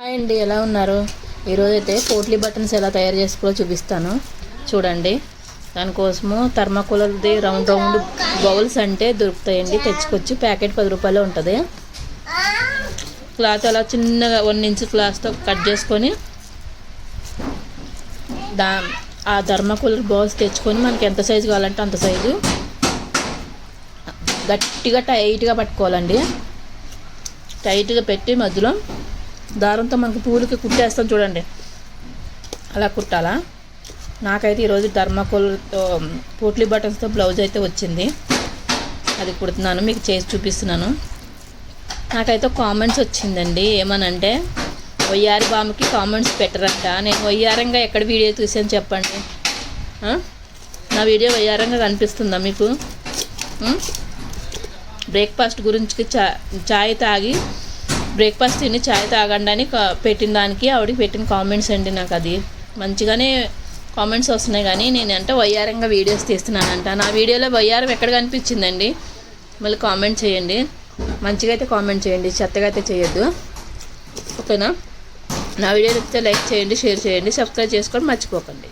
Hi అండి ఎలా ఉన్నారు? ఈరోజు అయితే పోట్లీ బటన్స్ ఎలా తయారు చేసుకోవాలో చూపిస్తాను. చూడండి. దానికోసము థర్మాకోలర్ది రౌండ్ రౌండ్ బౌల్స్ అంటే దొరుకుతాయండి. తెచ్చుకొచ్చి ప్యాకెట్ పది రూపాయలు ఉంటుంది. క్లాత్ అలా చిన్నగా వన్ ఇంచ్ క్లాత్తో కట్ చేసుకొని దా ఆ థర్మాకోలర్ బౌల్స్ తెచ్చుకొని మనకి ఎంత సైజు కావాలంటే అంత సైజు గట్టిగా టైట్గా పట్టుకోవాలండి. టైట్గా పెట్టి మధ్యలో దారంతో మనకు పూలకి కుట్టేస్తాం చూడండి. అలా కుట్టాలా? నాకైతే ఈరోజు ధర్మకోల్తో పోట్లీ బటన్స్తో బ్లౌజ్ అయితే వచ్చింది. అది కుడుతున్నాను మీకు చేసి చూపిస్తున్నాను. నాకైతే కామెంట్స్ వచ్చిందండి ఏమనంటే వయ్యారి బామ్మకి కామెంట్స్ పెట్టరంట. నేను వయ్యారంగా ఎక్కడ వీడియో చూసాను చెప్పండి. నా వీడియో వయ్యారంగా కనిపిస్తుందా మీకు? బ్రేక్ఫాస్ట్ గురించి చా చాయ్ తాగి బ్రేక్ఫాస్ట్ తిని చాయ్ తాగండి అని కా- పెట్టిన దానికి ఆవిడకి పెట్టిన కామెంట్స్ అండి నాకు అది. మంచిగానే కామెంట్స్ వస్తున్నాయి కానీ నేను అంటే వయ్యారంగా వీడియోస్ తీస్తున్నానంట. నా వీడియోలో వయ్యారం ఎక్కడ కనిపించిందండి? మళ్ళీ కామెంట్ చేయండి. మంచిగా అయితే కామెంట్ చేయండి. చెత్తగా అయితే చేయొద్దు. ఓకేనా? నా వీడియో నచ్చితే లైక్ చేయండి షేర్ చేయండి సబ్స్క్రైబ్ చేసుకోవడం మర్చిపోకండి.